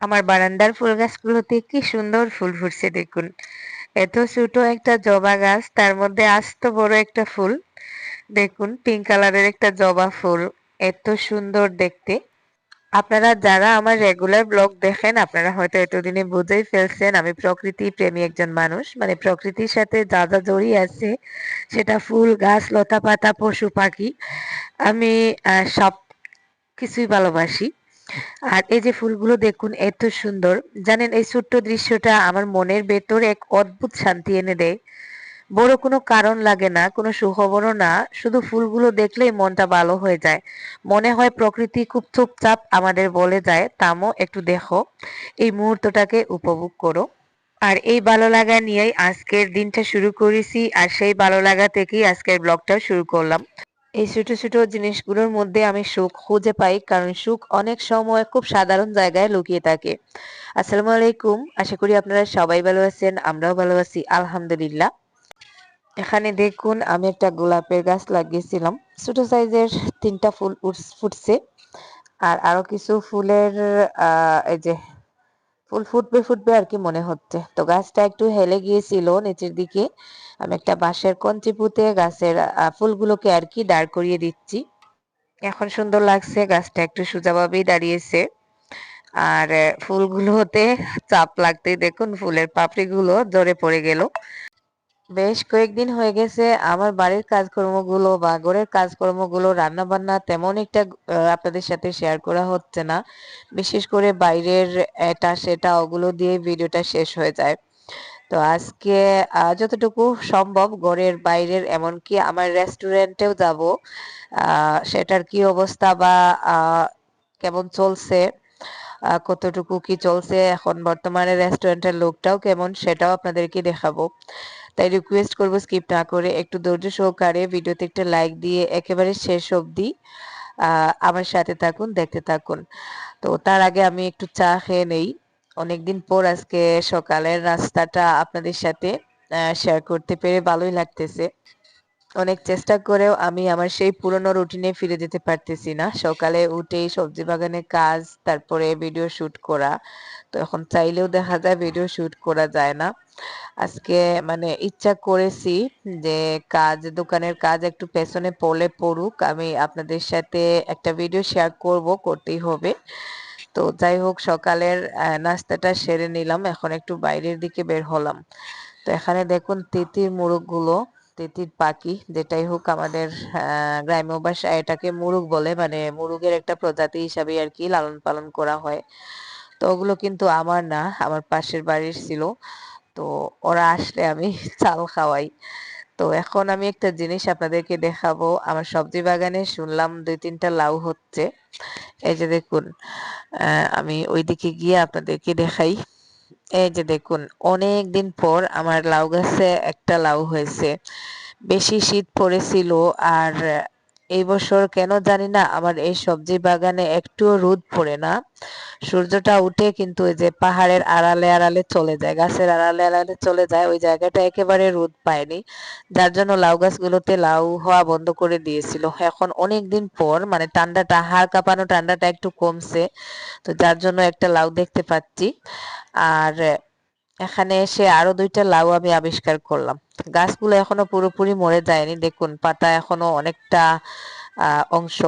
আমার বারান্দার ফুল গাছগুলোতে কি সুন্দর ফুল ফুটছে দেখুন। এত ছোট একটা জবা গাছ, তার মধ্যে আস্ত বড় একটা ফুল। দেখুন পিঙ্ক কালারের একটা জবা ফুল, এত সুন্দর দেখতে। আপনারা যারা আমার রেগুলার ব্লগ দেখেন, আপনারা হয়তো এতদিনে বুঝেই ফেলছেন, আমি প্রকৃতি প্রেমী একজন মানুষ। মানে প্রকৃতির সাথে যা যা জড়িয়ে আছে, সেটা ফুল, গাছ, লতা পাতা, পশু পাখি, আমি সব কিছুই ভালোবাসি। আর এই যে ফুলগুলো দেখুন, এত সুন্দর। জানেন, এই ছোট্ট দৃশ্যটা আমার মনের ভেতর এক অদ্ভুত শান্তি এনে দেয়। বড় কোনো কারণ লাগে না, কোনো সুখবরও না, শুধু ফুলগুলো দেখলেই মনটা ভালো হয়ে যায়। মনে হয় প্রকৃতি খুব চুপচাপ আমাদের বলে যায়, তামো একটু দেখো, এই মুহূর্তটাকে উপভোগ করো। আর এই ভালো লাগা নিয়েই আজকের দিনটা শুরু করেছি, আর সেই ভালো লাগা থেকেই আজকের ব্লগটা শুরু করলাম। এই ছোট ছোট জিনিসগুলোর মধ্যে আমি সুখ খুঁজে পাই, কারণ সুখ অনেক সময় খুব সাধারণ জায়গায় লুকিয়ে থাকে। আসসালামু আলাইকুম, আশা করি আপনারা সবাই ভালো আছেন, আমরাও ভালো আছি, আলহামদুলিল্লাহ। এখানে দেখুন, আমি একটা গোলাপের গাছ লাগিয়েছিলাম। ছোট সাইজের তিনটা ফুল ফুটছে। আর আরও কিছু ফুলের, আহ, এই যে ফুল ফুটবে ফুটবে আর কি মনে হচ্ছে। তো গাছটা একটু হেলে গিয়েছিল নিচের দিকে। আমি একটা বাঁশের কঞ্চি পুঁতে গাছের ফুলগুলোকে আর কি দাঁড় করিয়ে দিচ্ছি। এখন সুন্দর লাগছে, গাছটা একটু সোজাভাবেই দাঁড়িয়েছে। আর ফুলগুলোতে চাপ লাগতেই দেখুন, ফুলের পাপড়িগুলো জোরে পড়ে গেল। বেশ কয়েকদিন হয়ে গেছে, আমার বাড়ির কাজকর্মগুলো বা ঘরের কাজকর্মগুলো রান্না বান্না তেমন একটা আপনাদের সাথে শেয়ার করা হচ্ছে না। বিশেষ করে বাইরের এটা, সেটা, ওগুলো দিয়ে ভিডিওটা শেষ হয়ে যায়। তো আজকে যতটুকু সম্ভব ঘরের বাইরের, এমনকি আমার রেস্টুরেন্টেও যাব। সেটার কি অবস্থা বা কেমন চলছে কতটুকু কি চলছে, এখন বর্তমানে রেস্টুরেন্টের লোকটাও কেমন, সেটাও আপনাদেরকে দেখাবো। তাই রিকোয়েস্ট করব স্কিপ না করে একটু ধৈর্য সহকারে ভিডিওতে একটা লাইক দিয়ে একেবারে শেষ অবধি আমার সাথে থাকুন, দেখতে থাকুন। তো তার আগে আমি একটু চা খেয়ে নেই। অনেকদিন পর আজকে সকালের রাস্তাটা আপনাদের সাথে শেয়ার করতে পেরে ভালোই লাগতেছে। অনেক চেষ্টা করেও আমি আমার সেই পুরনো রুটিনে ফিরে যেতে পারতেছি না। সকালে উঠেই সবজি বাগানে কাজ, তারপরে ভিডিও শুট করা তো এখন চাইলেও দেখা যায় ভিডিও শুট করা যায় না। আজকে মানে ইচ্ছা করেছি যে কাজ, দোকানের কাজ একটু পেছনে পড়লে পড়ুক। আমি আপনাদের সাথে একটা ভিডিও শেয়ার করব, করতেই হবে। তো যাই হোক, সকালের নাস্তাটা সেরে নিলাম। এখন একটু বাইরের দিকে বের হলাম। তো এখানে দেখুন তিতির মুরগগুলো, তিতির পাখি, যেটাই হোক আমাদের গ্রাম্য ভাষায় এটাকে মুরুগ বলে। মানে মুরুগের একটা প্রজাতি হিসাবে আর কি লালন পালন করা হয়। তো ওগুলো কিন্তু আমার না, আমার পাশের বাড়ির ছিল। তো ওরা আসলে আমি চাল খাওয়াই। তো এখন আমি একটা জিনিস আপনাদেরকে দেখাবো। আমার সবজি বাগানে শুনলাম দুই তিনটা লাউ হচ্ছে। এই যে দেখুন আমি ওইদিকে গিয়ে আপনাদেরকে দেখাই। এই যে দেখুন অনেক দিন পর আমার লাউ গাছে একটা লাউ হয়েছে। বেশি শীত পড়েছিল আর এই বছর কেন জানি না, আমার এই সবজি বাগানে একটুও রোদ পড়ে না। সূর্যটা উঠে কিন্তু ওই যে পাহাড়ের আড়ালে আড়ালে চলে যায়, গাছের আড়ালে আড়ালে চলে যায়, ওই জায়গাটা একেবারে রোদ পায়নি। যার জন্য লাউ গাছগুলোতে লাউ হওয়া বন্ধ করে দিয়েছিল। এখন অনেক দিন পর মানে ঠান্ডাটা, হাড় কাঁপানো ঠান্ডাটা একটু কমছে, তো যার জন্য একটা লাউ দেখতে পাচ্ছি। আর এখানে এসে আরও দুইটা লাউ আমি আবিষ্কার করলাম। গাছগুলো এখনও পুরোপুরি মরে যায়নি। দেখুন, পাতা এখনও অনেকটা অংশ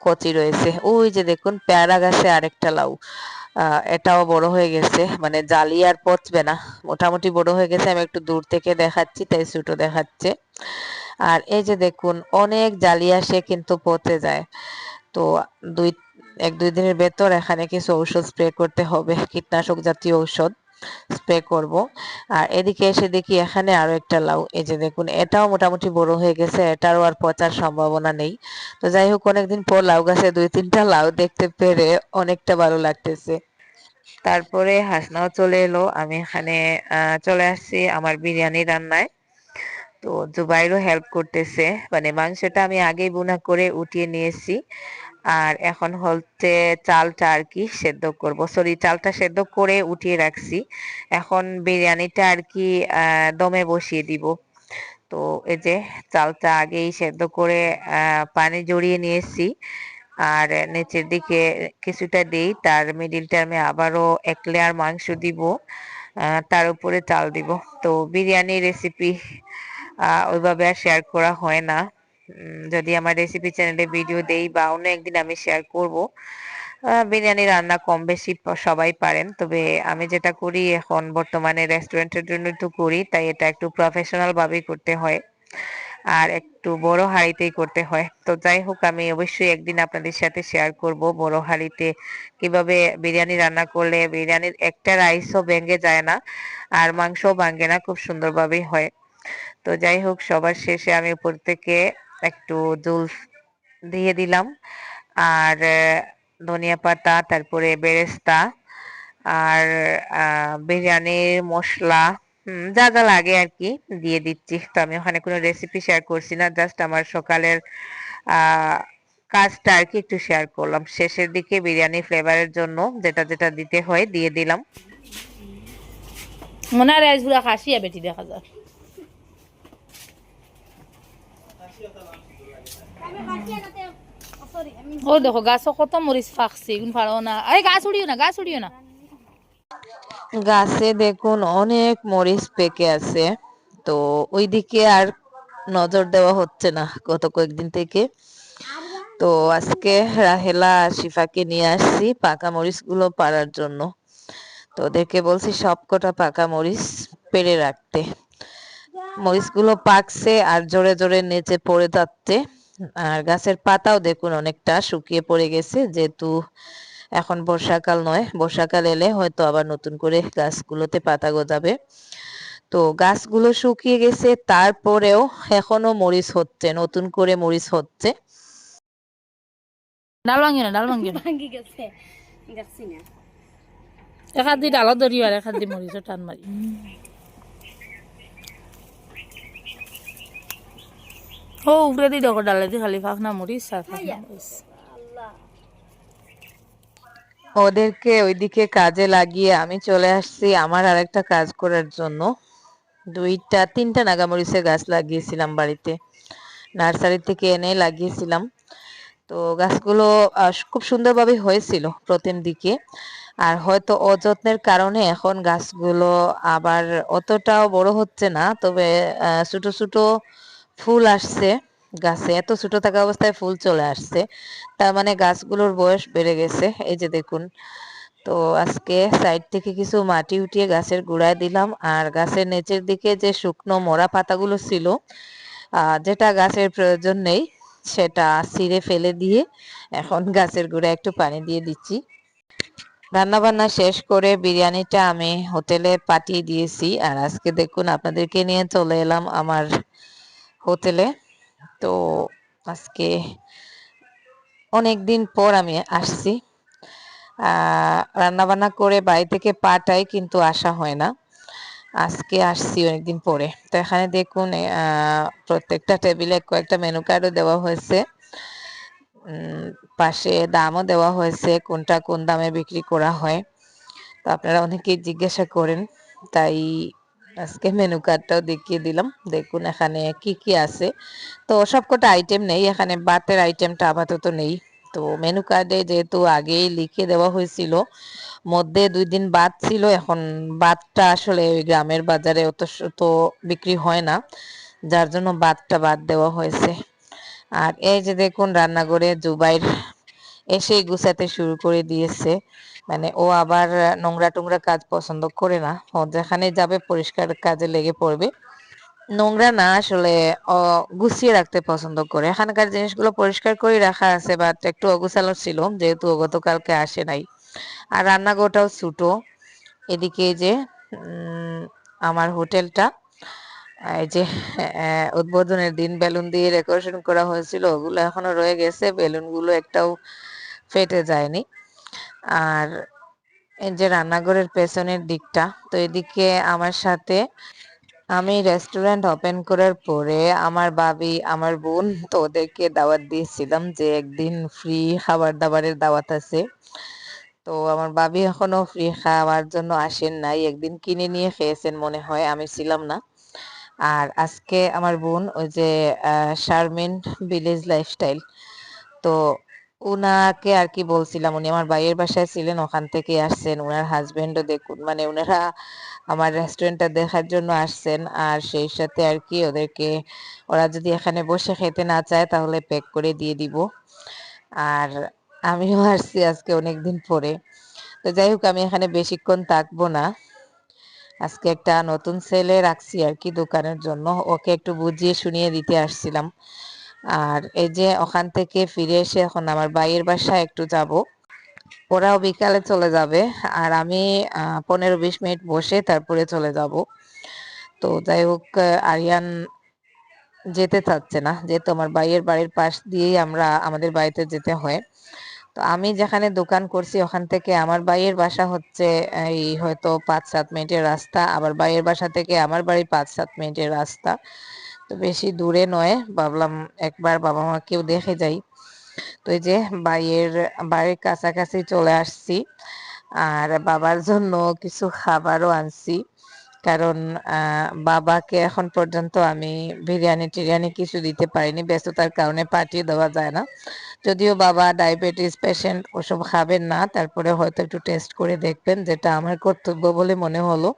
কচি রয়েছে। ওই যে দেখুন, পেয়ারা গাছে আরেকটা লাউ। এটাও বড় হয়ে গেছে। মানে জালি আর পচবে না। মোটামুটি বড় হয়ে গেছে। আমি একটু দূর থেকে দেখাচ্ছি, তাই ছোট দেখাচ্ছে। আর এই যে দেখুন, অনেক জালি আসে কিন্তু পচে যায়। তো দুই, এক দুই দিনের ভেতর এখানে কিছু ঔষধ স্প্রে করতে হবে। কীটনাশক জাতীয় ঔষধ। স্প্রে করব। আর এদিকে এসে দেখি এখানে আরও একটা লাউ, এই যে দেখুন, এটাও মোটামুটি বড় হয়ে গেছে, এটারও আর পচার সম্ভাবনা নেই। তো যাই হোক, অনেকদিন পর লাউ গাছে দুই তিনটা লাউ দেখতে পেরে অনেকটা ভালো লাগতেছে। তারপরে হাসনাও চলে এলো, আমি এখানে চলে আসছি আমার বিরিয়ানি রান্নায়। তো জুবাইরও হেল্প করতেছে মানে মাংসটা আমি আগেই বুনা করে উঠিয়ে নিয়েছি। আর এখন হচ্ছে চালটা আর কি সেদ্ধ করব। সরি চালটা সেদ্ধ করে উঠিয়ে রাখছি। এখন বিরিয়ানিটা আর কি দমে বসিয়ে দিব। তো এই যে চালটা আগেই সেদ্ধ করে পানি জড়িয়ে নিয়েছি। আর নিচের দিকে কিছুটা দিই, তার মিডিল টার্মে আবারও এক লেয়ার মাংস দিব। তার উপরে চাল দিব। তো বিরিয়ানি রেসিপি ওইভাবে আর শেয়ার করা হয় না। যদি আমার রেসিপি চ্যানেলে ভিডিও দেই বা অন্য একদিন আমি শেয়ার করব বিরিয়ানি রান্না কম বেশি সবাই পারেন। তবে আমি যেটা করি এখন বর্তমানে রেস্টুরেন্টের জন্য তো করি, তাই এটা একটু প্রফেশনাল ভাবেই করতে হয়। আর একটু বড় হাঁড়িতেই করতে হয়। তো যাই হোক, আমি অবশ্যই একদিন আপনাদের সাথে শেয়ার করব বড় হাঁড়িতে কীভাবে বিরিয়ানি রান্না করলে বিরিয়ানির একটা রাইসও ভেঙে যায় না, আর মাংসও ভাঙে না, খুব সুন্দরভাবেই হয়। তো যাই হোক, সবার শেষে আমি থেকে একটু জুলস দিয়ে দিলাম। আর ধনিয়া পাতা, তারপরে বেরেস্তা, আর বিরিয়ানির মশলা যা যা লাগে আর কি দিয়ে দিচ্ছি। তো আমি ওখানে কোনো রেসিপি শেয়ার করছি না জাস্ট আমার সকালের কাজটা আর কি একটু শেয়ার করলাম। শেষের দিকে বিরিয়ানি ফ্লেভারের জন্য যেটা যেটা দিতে হয় দিয়ে দিলাম। মনে হয় রাইসগুলা খাসিয়া বেটি দেখা যায়। ও দেখো গাছও কত মরিচ ফাঁকছে পারো না। এই গাছ উড়িও না, গাছ উড়িও না। গাছে দেখুন, অনেক মরিচ পেকে আছে। তো ওইদিকে আর নজর দেওয়া হচ্ছে না গত কয়েকদিন থেকে। তো আজকে রাহেলা আর শিফাকে নিয়ে আসছি পাকা মরিচগুলো পাড়ার জন্য। তো ওদেরকে বলছি সবকটা পাকা মরিচ পেড়ে রাখতে। মরিচগুলো পাকছে আর জোরে জোরে নিচে পড়ে যাচ্ছে। আর গাছের পাতাও দেখুন অনেকটা শুকিয়ে পড়ে গেছে যেহেতু এখন বর্ষাকাল নয় বর্ষাকাল এলে হয়তো আবার নতুন করে গাছগুলোতে পাতা গজাবে। তো গাছগুলো শুকিয়ে গেছে তারপরেও এখনও মরিচ হচ্ছে নতুন করে মরিচ হচ্ছে। ডাল ভাঙিও না ডাল ভাঙিও না। গেছে দেখছি না। এক হাত দিয়ে ডালত ধরিও আর এক হাত দিয়ে মরিচও টান মারি। ও উপরে দিয়ে দেখো ডালে দিয়ে খালি ফাঁক না মরিচ আর ফাঁক না মরিচ ওদেরকে ওইদিকে কাজে লাগিয়ে আমি চলে আসছি আমার আরেকটা কাজ করার জন্য। দুইটা তিনটা নাগামরিচের গাছ লাগিয়েছিলাম বাড়িতে। নার্সারি থেকে এনে লাগিয়েছিলাম। তো গাছগুলো আহ, খুব সুন্দরভাবে হয়েছিল প্রথম দিকে। আর হয়তো অযত্নের কারণে এখন গাছগুলো আবার অতটাও বড় হচ্ছে না তবে আহ, ছোট ছোট ফুল আসছে গাছে, এত ছোট থাকা অবস্থায় ফুল চলে আসছে। তার মানে গাছগুলোর বয়স বেড়ে গেছে, এই যে দেখুন। তো আজকে সাইড থেকে কিছু মাটি উঠিয়ে গাছের গোড়ায় দিলাম, আর গাছের নিচের দিকে যে শুকনো মরা পাতাগুলো ছিল যেটা গাছের প্রয়োজন নেই, সেটা ছিঁড়ে ফেলে দিয়ে এখন গাছের গোড়ায় একটু পানি দিয়ে দিচ্ছি। রান্না বান্না শেষ করে বিরিয়ানিটা আমি হোটেলে পাঠিয়ে দিয়েছি, আর আজকে দেখুন আপনাদেরকে নিয়ে চলে এলাম আমার হোটেলে। তো আজকে অনেক দিন পর আমি আসছি। আহ রান্না বান্না করে বাড়ি থেকে পাঠাই, কিন্তু আসা হয় না। আজকে আসছি অনেকদিন পরে। তো এখানে দেখুন প্রত্যেকটা টেবিলে কয়েকটা মেনু কার্ডও দেওয়া হয়েছে। পাশে দামও দেওয়া হয়েছে, কোনটা কোন দামে বিক্রি করা হয়। তো আপনারা অনেকেই জিজ্ঞাসা করেন, তাই আজকে মেনু কার্ডটাও দেখিয়ে দিলাম। দেখুন এখানে কি কি আছে। তো সবকটা আইটেম নেই। এখানে বাতের আইটেমটা আপাতত নেই। তো মেনু কার্ডে যেহেতু আগেই লিখে দেওয়া হয়েছিল, মধ্যে দুই দিন বাদ ছিল। এখন বাদটা আসলে ওই গ্রামের বাজারে অত তো বিক্রি হয় না। যার জন্য বাদটা বাদ দেওয়া হয়েছে। আর এই যে দেখুন, রান্নাঘরে জুবাইর এসেই গুছাতে শুরু করে দিয়েছে। মানে ও আবার নোংরা টোংরা কাজ পছন্দ করে না। ও যেখানে যাবে পরিষ্কার কাজে লেগে পড়বে। নোংরা না আসলে গুছিয়ে রাখতে পছন্দ করে। এখানকার জিনিসগুলো পরিষ্কার করে রাখা আছে বাট একটু অগোছালো ছিল, যেহেতু গতকালকে আসে নাই। আর রান্নাঘরটাও ছোটো। এদিকে যে আমার হোটেলটা, এই যে উদ্বোধনের দিন বেলুন দিয়ে ডেকোরেশন করা হয়েছিল, ওগুলো এখনও রয়ে গেছে। বেলুনগুলো একটাও ফেটে যায়নি। আর এই যে রান্নাঘরের পেছনের দিকটা, তো এদিকে আমার সাথে আমি রেস্টুরেন্ট ওপেন করার পরে আমার ভাবি, আমার বোন, তো ওদেরকে দাওয়াত দিয়েছিলাম যে একদিন ফ্রি খাবার দাবারের দাওয়াত আছে। তো আমার ভাবি এখনও ফ্রি খাওয়ার জন্য আসেন নাই, একদিন কিনে নিয়ে খেয়েছেন মনে হয়, আমি ছিলাম না। আর আজকে আমার বোন ওই যে শারমিন ভিলেজ লাইফস্টাইল তো উনাকে আর কি বলছিলাম, উনি আমার ভাইয়ের বাসায় ছিলেন, ওখান থেকে আসছেন। উনার হাজবেন্ডও দেখুন মানে উনারা আমার রেস্টুরেন্টটা দেখার জন্য আসছেন, আর সেই সাথে আর কি ওদেরকে, ওরা যদি এখানে বসে খেতে না চায়, তাহলে প্যাক করে দিয়ে দিব। আর আমিও আসছি আজকে অনেকদিন পরে। তো যাই হোক, আমি এখানে বেশিক্ষণ থাকব না। আজকে একটা নতুন ছেলে রাখছি আর কি দোকানের জন্য। ওকে একটু বুঝিয়ে শুনিয়ে দিতে আসছিলাম। আর এই যে ওখান থেকে ফিরে এসে এখন আমার ভাইয়ের বাসায় একটু যাব। ওরাও বিকালে চলে যাবে আর আমি পনেরো বিশ মিনিট বসে তারপরে চলে যাব। তো যাই হোক আরিয়ান যেতে চাচ্ছে না, যেহেতু আমার ভাইয়ের বাড়ির পাশ দিয়েই আমরা, আমাদের বাড়িতে যেতে হয়। তো আমি যেখানে দোকান করছি ওখান থেকে আমার ভাইয়ের বাসা হচ্ছে, এই হয়তো পাঁচ সাত মিনিটের রাস্তা, আবার ভাইয়ের বাসা থেকে আমার বাড়ি পাঁচ সাত মিনিটের রাস্তা। তো বেশি দূরে নয়। ভাবলাম একবার বাবা মাকেও দেখে যাই। তো এই যে বাইয়ের বাড়ির কাছাকাছি চলে আসছি। আর বাবার জন্য কিছু খাবারও আনছি। কারণ বাবাকে এখন পর্যন্ত আমি বিরিয়ানি টিরিয়ানি কিছু দিতে পারিনি। ব্যস্ততার কারণে পাঠিয়ে দেওয়া যায় না। যদিও বাবা ডায়াবেটিস পেশেন্ট, ওসব খাবেন না। তারপরে হয়তো একটু টেস্ট করে দেখবেন, যেটা আমার কর্তব্য বলে মনে হলো।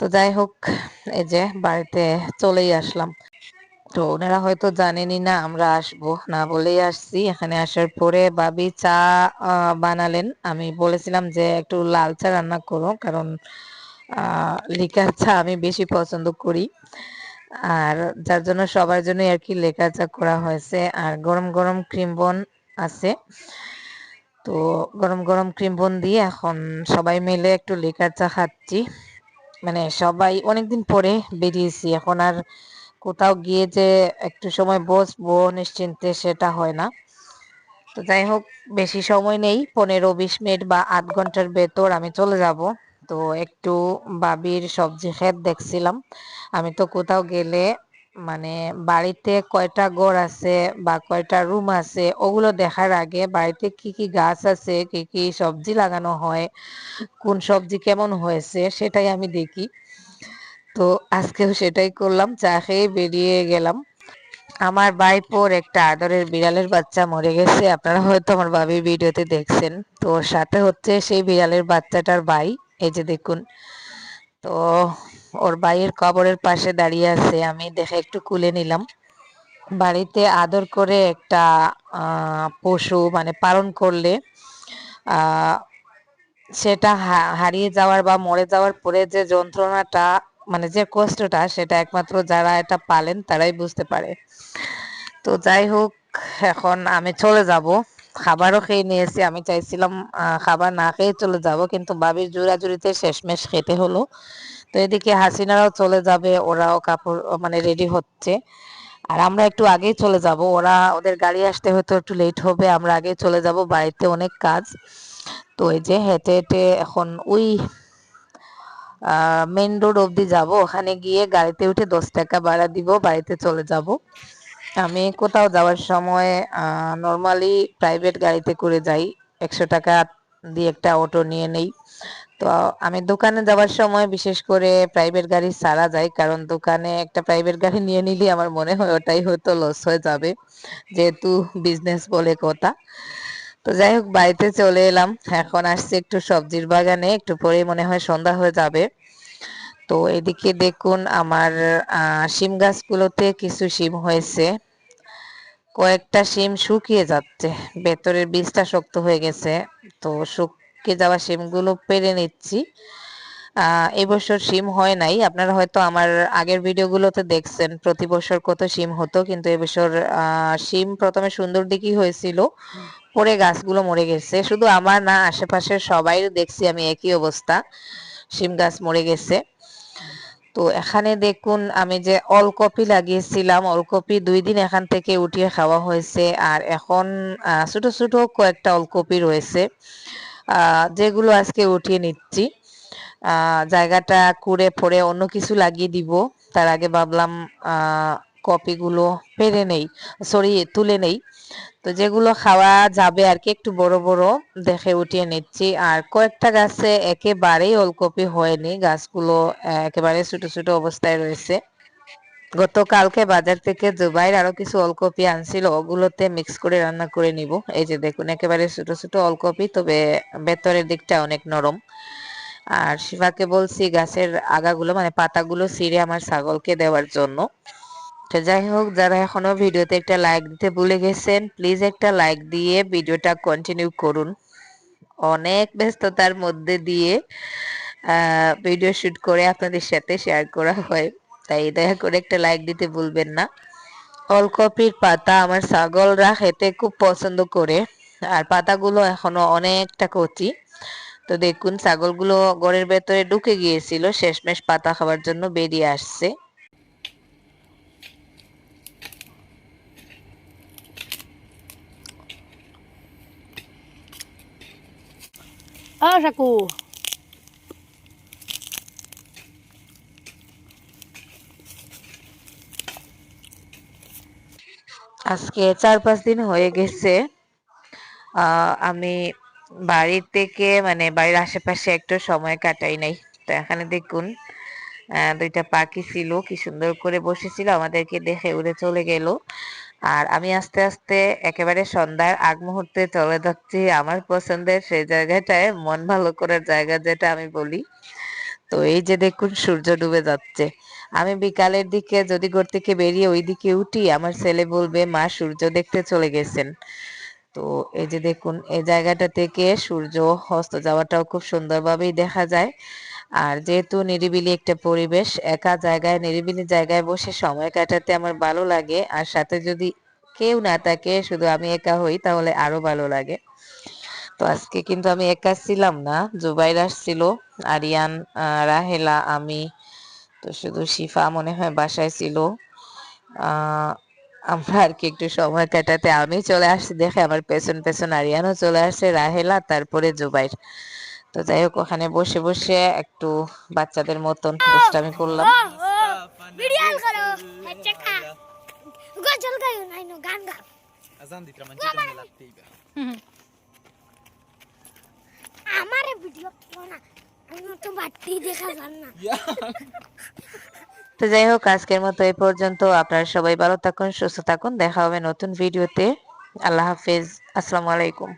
তো যাই হোক, এই যে বাড়িতে চলেই আসলাম। তো ওনারা হয়তো জানেনই না আমরা আসব, না বলেই আসছি। এখানে আসার পরে বাবি চা বানালেন। আমি বলেছিলাম যে একটু লাল চা রান্না করো, কারণ লিকার চা আমি বেশি পছন্দ করি। আর যার জন্য সবার জন্য আর কি লেকার চা করা হয়েছে। আর গরম গরম ক্রিম বন আছে। তো গরম গরম ক্রিম বন দিয়ে এখন সবাই মিলে একটু লেকার চা খাচ্ছি। মানে সবাই অনেকদিন পরে বেরিয়েছি। এখন আর কোথাও গিয়ে যে একটু সময় বসবো নিশ্চিন্তে সেটা হয় না। তো যাই হোক, বেশি সময় নেই, পনেরো বিশ মিনিট বা আধ ঘণ্টার ভেতর আমি চলে যাব। তো একটু বাবির সবজি ক্ষেত দেখছিলাম। আমি তো কোথাও গেলে মানে বাড়িতে কয়টা ঘর আছে বা কয়টা রুম আছে, ওগুলো দেখার আগে বাড়িতে কি কি গাছ আছে, কি কি সবজি লাগানো হয়, কোন সবজি কেমন হয়েছে সেটাই আমি দেখি। তো আজকেও সেটাই করলাম, চা খেয়ে বেরিয়ে গেলাম। আমার ভাইপোর একটা আদরের বিড়ালের বাচ্চা মরে গেছে, আপনারা হয়তো আমার ভাবির ভিডিওতে দেখছেন। তো সাথে হচ্ছে সেই বিড়ালের বাচ্চাটার ভাই, এই যে দেখুন। তো ওর ভাইয়ের কবরের পাশে দাঁড়িয়ে আছে, আমি দেখে একটু কুলে নিলাম। বাড়িতে আদর করে একটা পশু মানে পালন করলে সেটা হারিয়ে যাওয়ার বা মরে যাওয়ার পরে যে যন্ত্রণাটা মানে যে কষ্টটা, সেটা একমাত্র যারা এটা পালেন, তারাই বুঝতে পারে। তো যাই হোক, এখন আমি চলে যাব। খাবারও খেয়ে নিয়েছি, আমি চাইছিলাম খাবার না খেয়ে চলে যাব, কিন্তু বাবির জোরাজুরিতে শেষমেশ খেতে হলো। তো এদিকে হাসিনারাও চলে যাবে, ওরাও কাপড় মানে রেডি হচ্ছে। আর আমরা একটু আগেই চলে যাব, ওরা ওদের গাড়ি আসতে হয়তো একটু লেট হবে, আমরা আগে চলে যাব, বাড়িতে অনেক কাজ। তো এই যে হেঁটে হেঁটে এখন ওই মেন রোড অবধি যাব, ওখানে গিয়ে গাড়িতে উঠে দশ টাকা ভাড়া দিব, বাড়িতে চলে যাব। আমি কোথাও যাওয়ার সময় নর্মালি প্রাইভেট গাড়িতে করে যাই, একশো টাকা দিয়ে একটা অটো নিয়ে নেই। তো আমি দোকানে যাওয়ার সময় বিশেষ করে প্রাইভেট গাড়ি ছাড়া যায় কারণ দোকানে একটা প্রাইভেট গাড়ি নিয়ে নিলে আমার মনে হয় ওটাই হয়তো লস হয়ে যাবে, যেহেতু বিজনেস বলে কথা। তো যাই হোক, বাড়িতে চলে এলাম, এখন আসছে একটু সবজির বাগানে, একটু পরে মনে হয় সন্ধ্যা হয়ে যাবে। তো এদিকে দেখুন, আমার শিম গাছগুলোতে কিছু শিম হয়েছে। কয়েকটা শিম শুকিয়ে যাচ্ছে, ভেতরের বীজটা শক্ত হয়ে গেছে, তো শুকিয়ে যাওয়া শিমগুলো পেরে নিচ্ছি। এবছর শিম হয় নাই। আপনারা হয়তো আমার আগের ভিডিওগুলোতে দেখছেন, প্রতি বছর কত শিম হতো, কিন্তু এবছর শিম প্রথমে সুন্দর দিকই হয়েছিল। পরে গাছগুলো মরে গেছে। শুধু আমার না, আশেপাশের সবাই দেখছি আমি একই অবস্থা। শিম গাছ মরে গেছে। তো এখানে দেখুন, আমি যে অলকপি লাগিয়েছিলাম, অলকপি দুই দিন এখান থেকে উঠিয়ে খাওয়া হয়েছে। আর এখন ছোট ছোট কয়েকটা অলকপি রয়েছে। যেগুলো আজকে উঠিয়ে নিচ্ছি। জায়গাটা কুড়ে ফোড়ে অন্য কিছু লাগিয়ে দিব। তার আগে ভাবলাম কপিগুলো পেরে নেই সরি তুলে নেই। তো যেগুলো খাওয়া যাবে আর কি, একটু বড় বড় দেখে উঠিয়ে নিচ্ছি। আর কয়েকটা গাছে একেবারেই ওলকপি হয়নি। গাছগুলো একেবারে ছোট ছোট অবস্থায় রয়েছে। গতকালকে বাজার থেকে জুবাইর আরও কিছু ওলকপি আনছিল, ওগুলোতে মিক্স করে রান্না করে নিব। এই যে দেখুন, একেবারে ছোট ছোট ওলকপি, তবে ভেতরের দিকটা অনেক নরম। আর শিফাকে বলছি, গাছের আগাগুলো মানে পাতাগুলো ছিঁড়ে আমার ছাগলকে দেওয়ার জন্য। তো যাই হোক, যারা এখনও ভিডিওতে একটা লাইক দিতে ভুলে গেছেন প্লিজ একটা লাইক দিয়ে ভিডিওটা কন্টিনিউ করুন। অনেক ব্যস্ততার মধ্যে দিয়ে ভিডিও শুট করে আপনাদের সাথে শেয়ার করা হয়। তাই দয়া করে একটা লাইক দিতে ভুলবেন না। ওলকপির পাতা আমার ছাগলরা খেতে খুব পছন্দ করে, আর পাতাগুলো এখনও অনেকটা কচি। তো দেখুন, ছাগলগুলো ঘরের ভেতরে ঢুকে গিয়েছিল, শেষমেশ পাতা খাওয়ার জন্য বেরিয়ে আসছে। ও সাকু। আজকে চার পাঁচ দিন হয়ে গেছে। আমি বাড়ি থেকে মানে বাড়ির আশেপাশে একটু সময় কাটাই নাই। তো এখানে দেখুন দুইটা পাখি ছিল, কি সুন্দর করে বসেছিল, আমাদেরকে দেখে উড়ে চলে গেল। আর আমি আস্তে আস্তে একেবারে সন্ধ্যার আগ মুহূর্তে চলে যাচ্ছি আমার পছন্দের সেই জায়গাটায়, মন ভালো করার জায়গা যেটা আমি বলি। তো এই যে দেখুন, সূর্য ডুবে যাচ্ছে। আমি বিকালের দিকে যদি ঘর থেকে বেরিয়ে ওই দিকে উঠি, আমার ছেলে বলবে, মা, সূর্য দেখতে চলে গেছেন। তো এই যে দেখুন, এই জায়গাটা থেকে সূর্য অস্ত যাওয়াটাও খুব সুন্দরভাবেই দেখা যায়। আর যেহেতু নিরিবিলি একটা পরিবেশ, একা জায়গায়, নিরিবিলি জায়গায় বসে সময় কাটাতে আমার ভালো লাগে। আর সাথে যদি কেউ না থাকে, শুধু আমি একা হই, তাহলে আরও ভালো লাগে। তো আজকে কিন্তু আমি একা ছিলাম না, জুবাইর আসছিল, আরিয়ান রাহেলা, আমি তো শুধু শিফা মনে হয় বাসায় ছিল। আহ আমরা আর কি একটু সময় কাটাতে। আমি চলে আসছি দেখে আমার পেছন পেছন আরিয়ানও চলে আসছে রাহেলা তারপরে জুবাইর। তো যাই হোক ওখানে বসে বসে একটু বাচ্চাদের মতন দুষ্টামি করলাম। আমারে ভিডিও আমি না। তো যাই হোক, আজকের মতো এই পর্যন্ত। আপনারা সবাই ভালো থাকুন, সুস্থ থাকুন। দেখা হবে নতুন ভিডিওতে। আল্লাহ হাফেজ। আসসালামু আলাইকুম।